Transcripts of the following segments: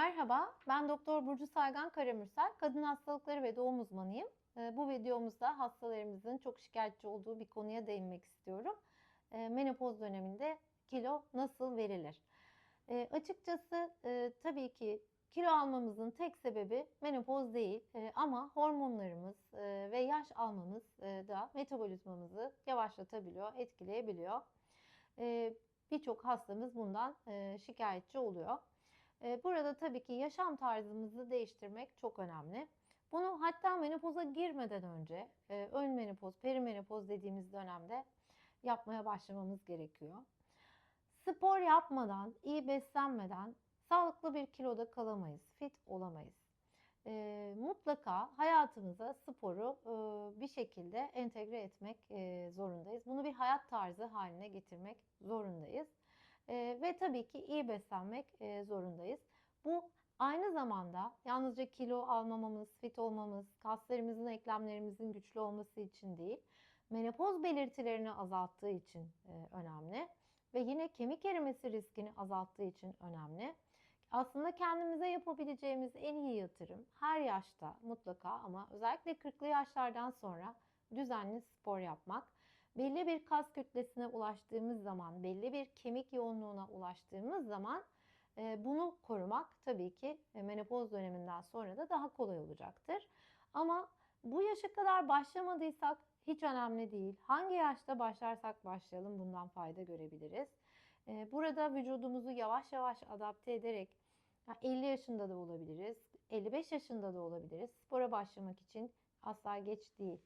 Merhaba, ben Doktor Burcu Saygan Karamürsel, kadın hastalıkları ve doğum uzmanıyım. Ee, Bu videomuzda hastalarımızın çok şikayetçi olduğu bir konuya değinmek istiyorum. Ee, Menopoz döneminde kilo nasıl verilir? Ee, Açıkçası e, tabii ki kilo almamızın tek sebebi menopoz değil E, ama hormonlarımız e, ve yaş almamız da metabolizmamızı yavaşlatabiliyor, etkileyebiliyor. Birçok hastamız bundan şikayetçi oluyor. Burada tabii ki yaşam tarzımızı değiştirmek çok önemli. Bunu hatta menopoza girmeden önce, ön menopoz, perimenopoz dediğimiz dönemde yapmaya başlamamız gerekiyor. Spor yapmadan, iyi beslenmeden sağlıklı bir kiloda kalamayız, fit olamayız. E, mutlaka hayatımıza sporu e, bir şekilde entegre etmek e, zorundayız. Bunu bir hayat tarzı haline getirmek zorundayız. E, ve tabii ki iyi beslenmek e, zorundayız. Bu aynı zamanda yalnızca kilo almamamız, fit olmamız, kaslarımızın, eklemlerimizin güçlü olması için değil, menopoz belirtilerini azalttığı için e, önemli ve yine kemik erimesi riskini azalttığı için önemli. Aslında kendimize yapabileceğimiz en iyi yatırım her yaşta mutlaka ama özellikle 40'lı yaşlardan sonra düzenli spor yapmak. Belli bir kas kütlesine ulaştığımız zaman, belli bir kemik yoğunluğuna ulaştığımız zaman e, bunu korumak tabii ki e, menopoz döneminden sonra da daha kolay olacaktır. Ama bu yaşa kadar başlamadıysak hiç önemli değil. Hangi yaşta başlarsak başlayalım bundan fayda görebiliriz. E, Burada vücudumuzu yavaş yavaş adapte ederek ya 50 yaşında da olabiliriz, 55 yaşında da olabiliriz. Spora başlamak için asla geç değil.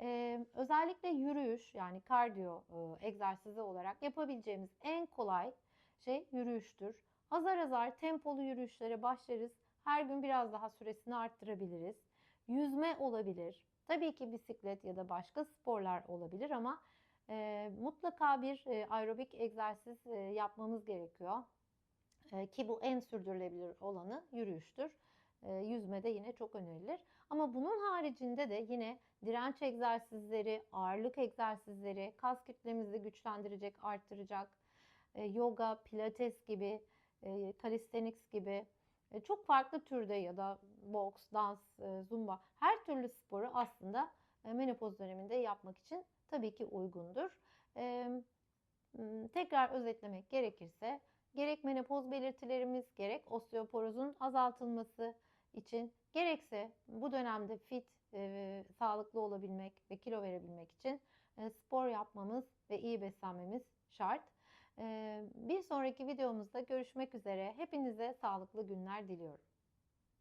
Ee, özellikle yürüyüş yani kardiyo e, egzersizi olarak yapabileceğimiz en kolay şey yürüyüştür. Azar azar tempolu yürüyüşlere başlarız. Her gün biraz daha süresini arttırabiliriz. Yüzme olabilir. Tabii ki bisiklet ya da başka sporlar olabilir ama e, mutlaka bir e, aerobik egzersiz e, yapmamız gerekiyor. E, ki bu en sürdürülebilir olanı yürüyüştür. E, yüzme de yine çok önerilir. Ama bunun haricinde de yine direnç egzersizleri, ağırlık egzersizleri, kas kütlemizi güçlendirecek, arttıracak, e, yoga, pilates gibi, e, calisthenics gibi e, çok farklı türde ya da boks, dans, e, zumba her türlü sporu aslında e, menopoz döneminde yapmak için tabii ki uygundur. E, Tekrar özetlemek gerekirse gerek menopoz belirtilerimiz, gerek osteoporozun azaltılması için gerekse bu dönemde fit, e, sağlıklı olabilmek ve kilo verebilmek için e, spor yapmamız ve iyi beslenmemiz şart. E, bir sonraki videomuzda görüşmek üzere. Hepinize sağlıklı günler diliyorum.